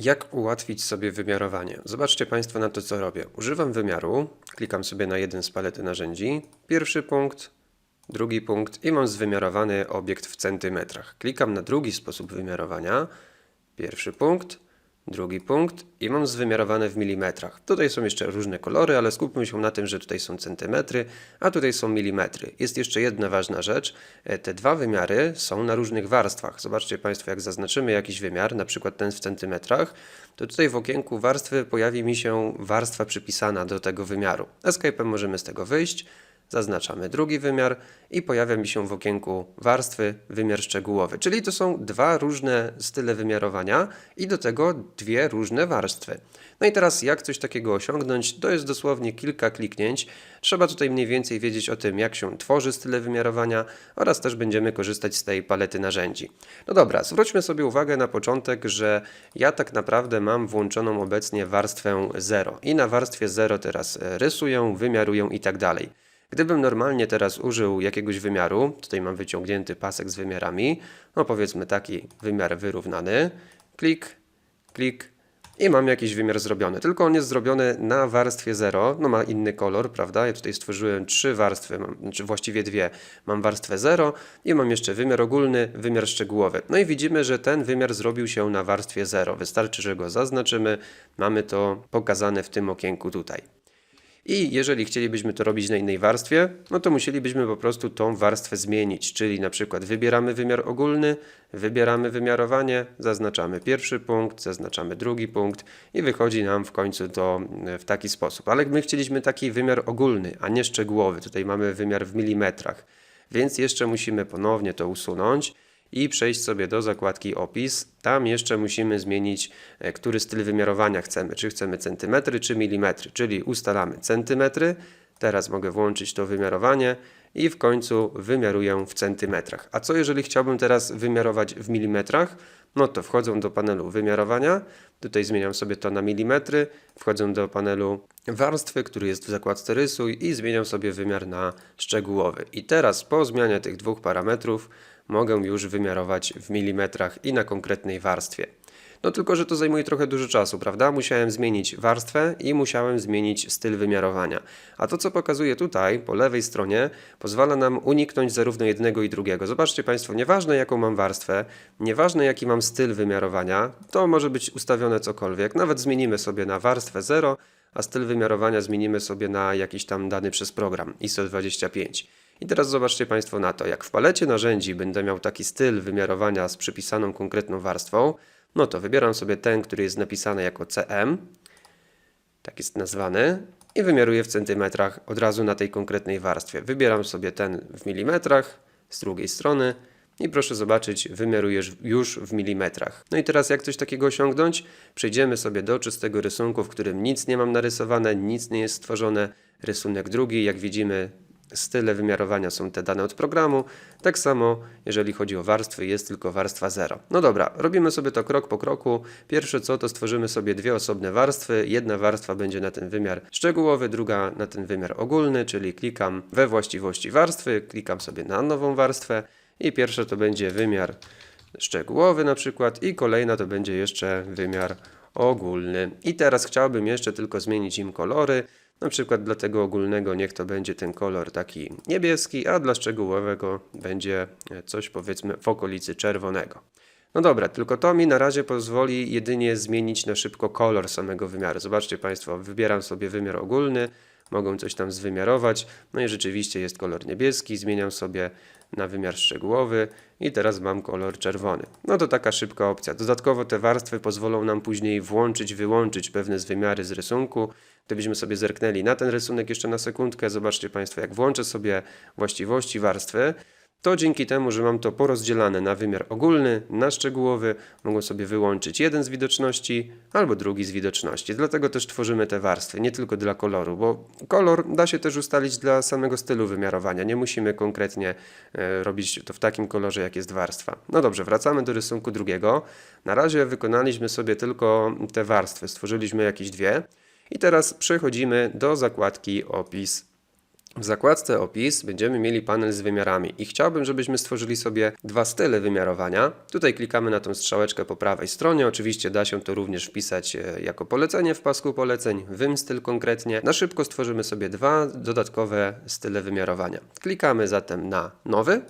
Jak ułatwić sobie wymiarowanie? Zobaczcie Państwo na to, co robię. Używam wymiaru, klikam sobie na jeden z palety narzędzi, pierwszy punkt, drugi punkt i mam zwymiarowany obiekt w centymetrach. Klikam na drugi sposób wymiarowania, pierwszy punkt, drugi punkt i mam zwymiarowane w milimetrach. Tutaj są jeszcze różne kolory, ale skupmy się na tym, że tutaj są centymetry, a tutaj są milimetry. Jest jeszcze jedna ważna rzecz. E, Te dwa wymiary są na różnych warstwach. Zobaczcie Państwo, jak zaznaczymy jakiś wymiar, na przykład ten w centymetrach, to tutaj w okienku warstwy pojawi mi się warstwa przypisana do tego wymiaru. Escape'em możemy z tego wyjść, Zaznaczamy drugi wymiar i pojawia mi się w okienku warstwy wymiar szczegółowy. Czyli to są dwa różne style wymiarowania i do tego dwie różne warstwy. No i teraz jak coś takiego osiągnąć? To jest dosłownie kilka kliknięć. Trzeba tutaj mniej więcej wiedzieć o tym, jak się tworzy style wymiarowania oraz też będziemy korzystać z tej palety narzędzi. No dobra, zwróćmy sobie uwagę na początek, że ja tak naprawdę mam włączoną obecnie warstwę 0 i na warstwie 0 teraz rysuję, wymiaruję i tak dalej. Gdybym normalnie teraz użył jakiegoś wymiaru, tutaj mam wyciągnięty pasek z wymiarami, no powiedzmy taki wymiar wyrównany, klik, klik i mam jakiś wymiar zrobiony. Tylko on jest zrobiony na warstwie 0, no ma inny kolor, prawda? Ja tutaj stworzyłem trzy warstwy, mam, znaczy właściwie dwie. Mam warstwę 0 i mam jeszcze wymiar ogólny, wymiar szczegółowy. No i widzimy, że ten wymiar zrobił się na warstwie 0. Wystarczy, że go zaznaczymy, mamy to pokazane w tym okienku tutaj. I jeżeli chcielibyśmy to robić na innej warstwie, no to musielibyśmy po prostu tą warstwę zmienić, czyli na przykład wybieramy wymiar ogólny, wybieramy wymiarowanie, zaznaczamy pierwszy punkt, zaznaczamy drugi punkt i wychodzi nam w końcu to e, w taki sposób. Ale my chcieliśmy taki wymiar ogólny, a nie szczegółowy. Tutaj mamy wymiar w milimetrach, więc jeszcze musimy ponownie to usunąć i przejść sobie do zakładki opis. Tam jeszcze musimy zmienić, e, który styl wymiarowania chcemy. Czy chcemy centymetry, czy milimetry. Czyli ustalamy centymetry. Teraz mogę włączyć to wymiarowanie i w końcu wymiaruję w centymetrach. A co jeżeli chciałbym teraz wymiarować w milimetrach? No to wchodzę do panelu wymiarowania. Tutaj zmieniam sobie to na milimetry. Wchodzę do panelu warstwy, który jest w zakładce rysuj i zmieniam sobie wymiar na szczegółowy. I teraz po zmianie tych dwóch parametrów mogę już wymiarować w milimetrach i na konkretnej warstwie. No tylko, że to zajmuje trochę dużo czasu, prawda? Musiałem zmienić warstwę i musiałem zmienić styl wymiarowania. A to, co pokazuję tutaj, po lewej stronie, pozwala nam uniknąć zarówno jednego i drugiego. Zobaczcie Państwo, nieważne jaką mam warstwę, nieważne jaki mam styl wymiarowania, to może być ustawione cokolwiek. Nawet zmienimy sobie na warstwę 0, a styl wymiarowania zmienimy sobie na jakiś tam dany przez program ISO 25. I teraz zobaczcie Państwo na to, jak w palecie narzędzi będę miał taki styl wymiarowania z przypisaną konkretną warstwą, no to wybieram sobie ten, który jest napisany jako CM, tak jest nazwany, i wymiaruję w centymetrach od razu na tej konkretnej warstwie. Wybieram sobie ten w milimetrach z drugiej strony i proszę zobaczyć, wymiarujesz już w milimetrach. No i teraz jak coś takiego osiągnąć? Przejdziemy sobie do czystego rysunku, w którym nic nie mam narysowane, nic nie jest stworzone. Rysunek drugi, jak widzimy, style wymiarowania są te dane od programu. Tak samo, jeżeli chodzi o warstwy, jest tylko warstwa 0. No dobra, robimy sobie to krok po kroku. Pierwsze co, to stworzymy sobie dwie osobne warstwy. Jedna warstwa będzie na ten wymiar szczegółowy, druga na ten wymiar ogólny, czyli klikam we właściwości warstwy, klikam sobie na nową warstwę i pierwsze to będzie wymiar szczegółowy na przykład i kolejna to będzie jeszcze wymiar ogólny. I teraz chciałbym jeszcze tylko zmienić im kolory. Na przykład dla tego ogólnego niech to będzie ten kolor taki niebieski, a dla szczegółowego będzie coś powiedzmy w okolicy czerwonego. No dobra, tylko to mi na razie pozwoli jedynie zmienić na szybko kolor samego wymiaru. Zobaczcie Państwo, wybieram sobie wymiar ogólny, mogę coś tam zwymiarować, no i rzeczywiście jest kolor niebieski, zmieniam sobie na wymiar szczegółowy i teraz mam kolor czerwony. No to taka szybka opcja. Dodatkowo te warstwy pozwolą nam później włączyć, wyłączyć pewne z wymiary z rysunku. Gdybyśmy sobie zerknęli na ten rysunek jeszcze na sekundkę, zobaczcie Państwo, jak włączę sobie właściwości warstwy, to dzięki temu, że mam to porozdzielane na wymiar ogólny, na szczegółowy, mogę sobie wyłączyć jeden z widoczności albo drugi z widoczności. Dlatego też tworzymy te warstwy, nie tylko dla koloru, bo kolor da się też ustalić dla samego stylu wymiarowania. Nie musimy konkretnie e, robić to w takim kolorze, jak jest warstwa. No dobrze, wracamy do rysunku drugiego. Na razie wykonaliśmy sobie tylko te warstwy, stworzyliśmy jakieś dwie. I teraz przechodzimy do zakładki opis W zakładce opis będziemy mieli panel z wymiarami i chciałbym, żebyśmy stworzyli sobie dwa style wymiarowania. Tutaj klikamy na tą strzałeczkę po prawej stronie. Oczywiście da się to również wpisać e, jako polecenie w pasku poleceń, wym styl konkretnie. Na szybko stworzymy sobie dwa dodatkowe style wymiarowania. Klikamy zatem na nowy.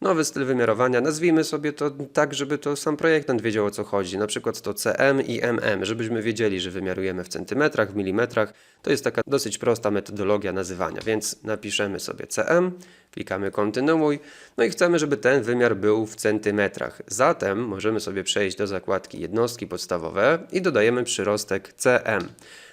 Nowy styl wymiarowania, nazwijmy sobie to tak, żeby to sam projektant wiedział o co chodzi. Na przykład to CM i MM, żebyśmy wiedzieli, że wymiarujemy w centymetrach, w milimetrach. To jest taka dosyć prosta metodologia nazywania, więc napiszemy sobie CM, klikamy kontynuuj, no i chcemy, żeby ten wymiar był w centymetrach. Zatem możemy sobie przejść do zakładki jednostki podstawowe i dodajemy przyrostek CM.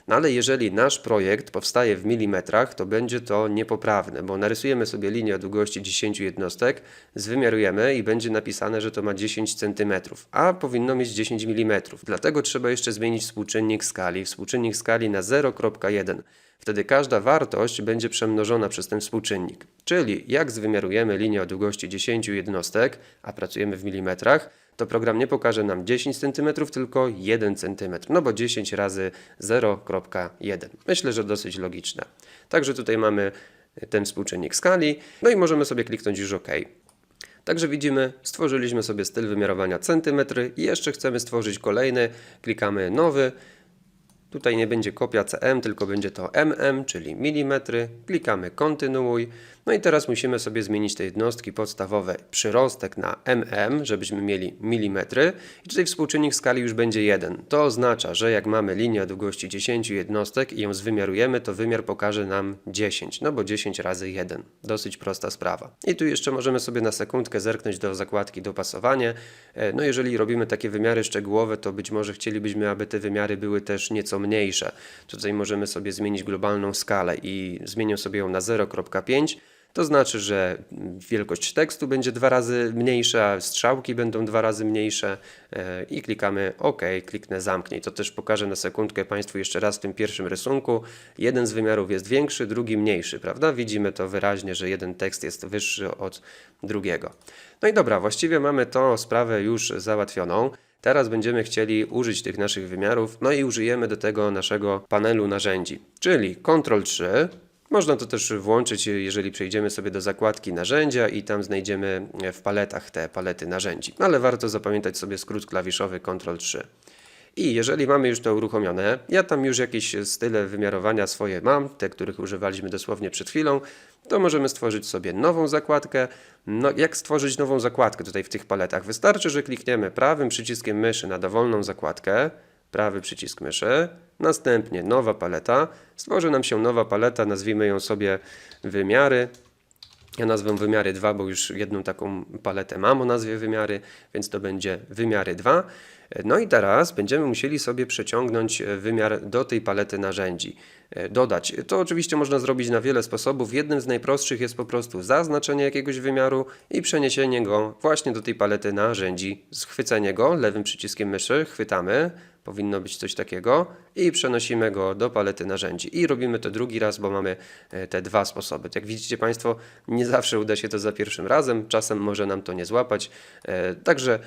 No ale jeżeli nasz projekt powstaje w milimetrach, to będzie to niepoprawne, bo narysujemy sobie linię o długości 10 jednostek, zwymiarujemy i będzie napisane, że to ma 10 cm, a powinno mieć 10 mm. Dlatego trzeba jeszcze zmienić współczynnik skali. Współczynnik skali na 0,1. Wtedy każda wartość będzie przemnożona przez ten współczynnik. Czyli jak zwymiarujemy linię o długości 10 jednostek, a pracujemy w milimetrach, to program nie pokaże nam 10 cm, tylko 1 cm, no bo 10 razy 0,1. Myślę, że dosyć logiczne. Także tutaj mamy ten współczynnik skali, no i możemy sobie kliknąć już OK. Także widzimy, stworzyliśmy sobie styl wymiarowania centymetry i jeszcze chcemy stworzyć kolejny. Klikamy nowy. Tutaj nie będzie kopia cm, tylko będzie to mm, czyli milimetry. Klikamy kontynuuj. No i teraz musimy sobie zmienić te jednostki podstawowe przyrostek na mm, żebyśmy mieli milimetry. I tutaj współczynnik skali już będzie 1. To oznacza, że jak mamy linię długości 10 jednostek i ją zwymiarujemy, to wymiar pokaże nam 10, no bo 10 razy 1. Dosyć prosta sprawa. I tu jeszcze możemy sobie na sekundkę zerknąć do zakładki dopasowanie. E, No jeżeli robimy takie wymiary szczegółowe, to być może chcielibyśmy, aby te wymiary były też nieco mniejsze. Tutaj możemy sobie zmienić globalną skalę i zmienię sobie ją na 0,5. To znaczy, że wielkość tekstu będzie dwa razy mniejsza, strzałki będą dwa razy mniejsze e, i klikamy OK, kliknę zamknij. To też pokażę na sekundkę Państwu jeszcze raz w tym pierwszym rysunku. Jeden z wymiarów jest większy, drugi mniejszy, prawda? Widzimy to wyraźnie, że jeden tekst jest wyższy od drugiego. No i dobra, właściwie mamy tą sprawę już załatwioną. Teraz będziemy chcieli użyć tych naszych wymiarów, no i użyjemy do tego naszego panelu narzędzi, czyli Ctrl 3. Można to też włączyć, jeżeli przejdziemy sobie do zakładki narzędzia i tam znajdziemy w paletach te palety narzędzi. Ale warto zapamiętać sobie skrót klawiszowy Ctrl 3. I jeżeli mamy już to uruchomione, ja tam już jakieś style wymiarowania swoje mam, te których używaliśmy dosłownie przed chwilą, to możemy stworzyć sobie nową zakładkę. No, jak stworzyć nową zakładkę tutaj w tych paletach? Wystarczy, że klikniemy prawym przyciskiem myszy na dowolną zakładkę, prawy przycisk myszy, następnie nowa paleta. Stworzy nam się nowa paleta, nazwijmy ją sobie wymiary. Ja nazwę wymiary 2, bo już jedną taką paletę mam o nazwie wymiary, więc to będzie wymiary 2. No i teraz będziemy musieli sobie przeciągnąć wymiar do tej palety narzędzi. E, Dodać. To oczywiście można zrobić na wiele sposobów. Jednym z najprostszych jest po prostu zaznaczenie jakiegoś wymiaru i przeniesienie go właśnie do tej palety narzędzi. Schwycenie go lewym przyciskiem myszy, chwytamy, powinno być coś takiego i przenosimy go do palety narzędzi. I robimy to drugi raz, bo mamy e, te dwa sposoby. Jak widzicie Państwo, nie zawsze uda się to za pierwszym razem, czasem może nam to nie złapać. E, Także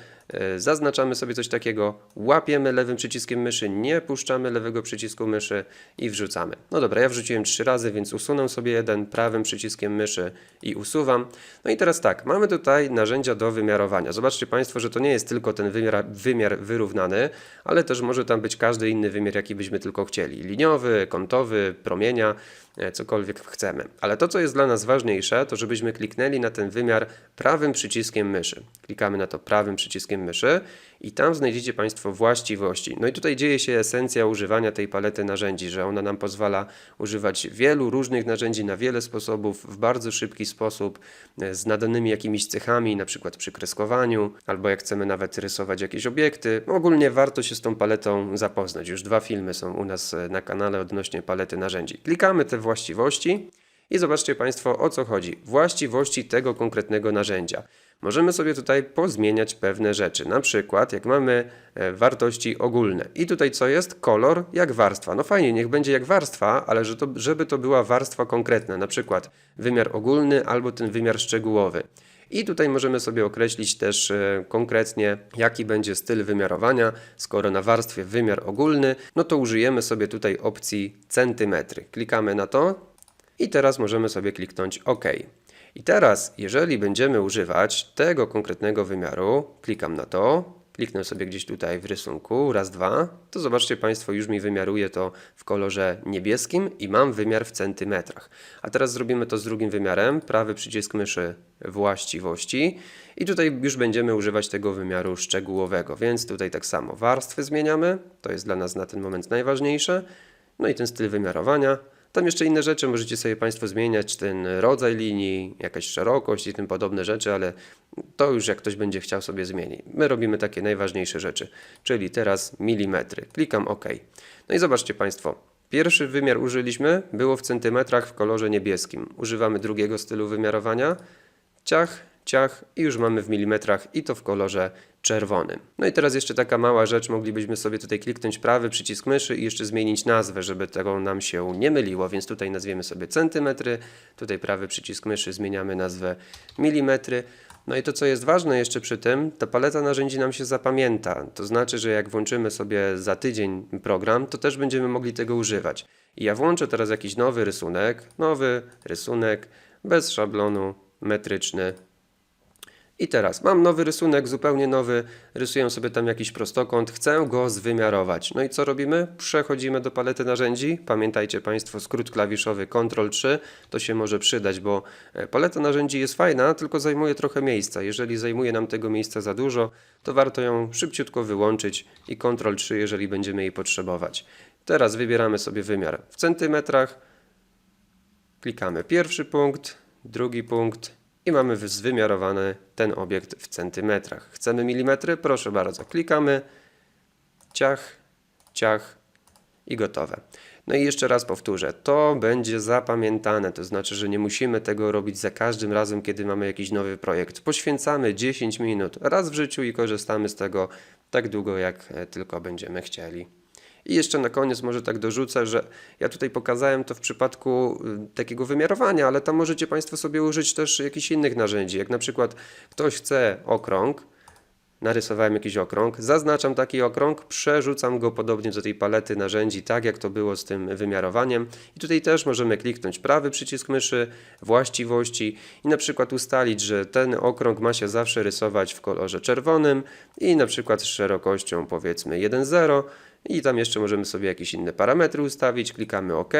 zaznaczamy sobie coś takiego, łapiemy lewym przyciskiem myszy, nie puszczamy lewego przycisku myszy i wrzucamy. No dobra, ja wrzuciłem trzy razy, więc usunę sobie jeden prawym przyciskiem myszy i usuwam. No i teraz tak, mamy tutaj narzędzia do wymiarowania. Zobaczcie Państwo, że to nie jest tylko ten wymiar, wymiar wyrównany, ale też może tam być każdy inny wymiar, jaki byśmy tylko chcieli. Liniowy, kątowy, promienia, e, cokolwiek chcemy. Ale to, co jest dla nas ważniejsze, to żebyśmy kliknęli na ten wymiar prawym przyciskiem myszy. Klikamy na to prawym przyciskiem myszy i tam znajdziecie Państwo właściwości. No i tutaj dzieje się esencja używania tej palety narzędzi, że ona nam pozwala używać wielu różnych narzędzi na wiele sposobów, w bardzo szybki sposób, e, z nadanymi jakimiś cechami, na przykład przy kreskowaniu, albo jak chcemy nawet rysować jakieś obiekty. Ogólnie warto się z tą paletą zapoznać. Już dwa filmy są u nas e, na kanale odnośnie palety narzędzi. Klikamy te właściwości i zobaczcie Państwo o co chodzi. Właściwości tego konkretnego narzędzia. Możemy sobie tutaj pozmieniać pewne rzeczy. Na przykład, jak mamy e, wartości ogólne. I tutaj co jest? Kolor jak warstwa. No fajnie, niech będzie jak warstwa, ale że to, żeby to była warstwa konkretna. Na przykład wymiar ogólny albo ten wymiar szczegółowy. I tutaj możemy sobie określić też e, konkretnie, jaki będzie styl wymiarowania. Skoro na warstwie wymiar ogólny, no to użyjemy sobie tutaj opcji centymetry. Klikamy na to. I teraz możemy sobie kliknąć OK. I teraz, jeżeli będziemy używać tego konkretnego wymiaru, klikam na to, kliknę sobie gdzieś tutaj w rysunku, raz, dwa, to zobaczcie Państwo, już mi wymiaruje to w kolorze niebieskim i mam wymiar w centymetrach. A teraz zrobimy to z drugim wymiarem, prawy przycisk myszy właściwości i tutaj już będziemy używać tego wymiaru szczegółowego, więc tutaj tak samo warstwy zmieniamy, to jest dla nas na ten moment najważniejsze, no i ten styl wymiarowania. Tam jeszcze inne rzeczy możecie sobie Państwo zmieniać, ten rodzaj linii, jakaś szerokość i tym podobne rzeczy, ale to już jak ktoś będzie chciał sobie zmieni. My robimy takie najważniejsze rzeczy, czyli teraz milimetry. Klikam OK. No i zobaczcie Państwo, pierwszy wymiar użyliśmy, było w centymetrach w kolorze niebieskim. Używamy drugiego stylu wymiarowania, ciach, ciach i już mamy w milimetrach i to w kolorze czerwonym. No i teraz jeszcze taka mała rzecz, moglibyśmy sobie tutaj kliknąć prawy przycisk myszy i jeszcze zmienić nazwę, żeby tego nam się nie myliło, więc tutaj nazwiemy sobie centymetry, tutaj prawy przycisk myszy zmieniamy nazwę milimetry. No i to, co jest ważne jeszcze przy tym, ta paleta narzędzi nam się zapamięta. To znaczy, że jak włączymy sobie za tydzień program, to też będziemy mogli tego używać. I ja włączę teraz jakiś nowy rysunek, nowy rysunek, bez szablonu, metryczny, i teraz mam nowy rysunek, zupełnie nowy, rysuję sobie tam jakiś prostokąt, chcę go zwymiarować. No i co robimy? Przechodzimy do palety narzędzi. Pamiętajcie Państwo, skrót klawiszowy Ctrl 3 to się może przydać, bo e, paleta narzędzi jest fajna, tylko zajmuje trochę miejsca. Jeżeli zajmuje nam tego miejsca za dużo, to warto ją szybciutko wyłączyć i Ctrl 3, jeżeli będziemy jej potrzebować. Teraz wybieramy sobie wymiar w centymetrach, klikamy pierwszy punkt, drugi punkt i mamy zwymiarowany ten obiekt w centymetrach. Chcemy milimetry? Proszę bardzo, klikamy, ciach, ciach i gotowe. No i jeszcze raz powtórzę, to będzie zapamiętane, to znaczy, że nie musimy tego robić za każdym razem, kiedy mamy jakiś nowy projekt. Poświęcamy 10 minut raz w życiu i korzystamy z tego tak długo, jak e, tylko będziemy chcieli. I jeszcze na koniec może tak dorzucę, że ja tutaj pokazałem to w przypadku y, takiego wymiarowania, ale tam możecie Państwo sobie użyć też jakichś innych narzędzi. Jak na przykład ktoś chce okrąg, narysowałem jakiś okrąg, zaznaczam taki okrąg, przerzucam go podobnie do tej palety narzędzi, tak jak to było z tym wymiarowaniem. I tutaj też możemy kliknąć prawy przycisk myszy, właściwości i na przykład ustalić, że ten okrąg ma się zawsze rysować w kolorze czerwonym i na przykład z szerokością powiedzmy 1,0 i tam jeszcze możemy sobie jakieś inne parametry ustawić, klikamy OK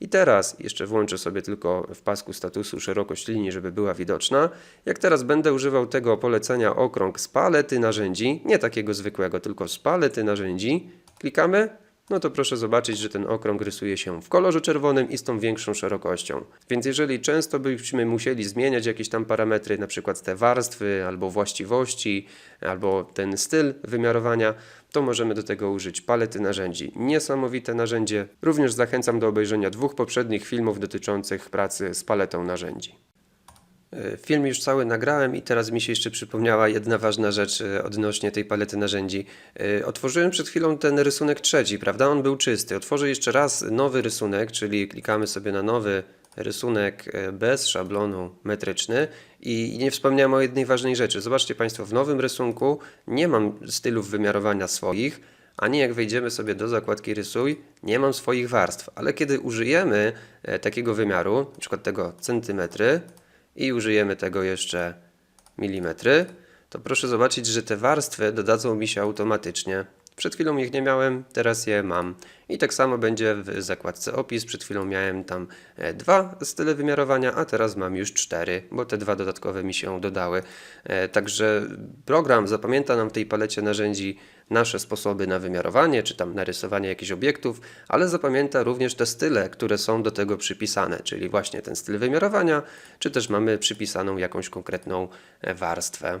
i teraz jeszcze włączę sobie tylko w pasku statusu szerokość linii, żeby była widoczna. Jak teraz będę używał tego polecenia okrąg z palety narzędzi, nie takiego zwykłego, tylko z palety narzędzi, klikamy no to proszę zobaczyć, że ten okrąg rysuje się w kolorze czerwonym i z tą większą szerokością. Więc jeżeli często byśmy musieli zmieniać jakieś tam parametry, na przykład te warstwy, albo właściwości, albo ten styl wymiarowania, to możemy do tego użyć palety narzędzi. Niesamowite narzędzie. Również zachęcam do obejrzenia dwóch poprzednich filmów dotyczących pracy z paletą narzędzi. E, Film już cały nagrałem i teraz mi się jeszcze przypomniała jedna ważna rzecz e, odnośnie tej palety narzędzi. E, Otworzyłem przed chwilą ten rysunek trzeci, prawda? On był czysty. Otworzę jeszcze raz nowy rysunek, czyli klikamy sobie na nowy rysunek bez szablonu metryczny i nie wspomniałem o jednej ważnej rzeczy. Zobaczcie Państwo, w nowym rysunku nie mam stylów wymiarowania swoich, ani jak wejdziemy sobie do zakładki rysuj, nie mam swoich warstw, ale kiedy użyjemy takiego wymiaru, przykład tego centymetry, i użyjemy tego jeszcze milimetry, to proszę zobaczyć, że te warstwy dodadzą mi się automatycznie. Przed chwilą ich nie miałem, teraz je mam. I tak samo będzie w zakładce opis. Przed chwilą miałem tam e, dwa style wymiarowania, a teraz mam już cztery, bo te dwa dodatkowe mi się dodały. E, także program zapamięta nam w tej palecie narzędzi nasze sposoby na wymiarowanie, czy tam narysowanie jakichś obiektów, ale zapamięta również te style, które są do tego przypisane, czyli właśnie ten styl wymiarowania, czy też mamy przypisaną jakąś konkretną e, warstwę.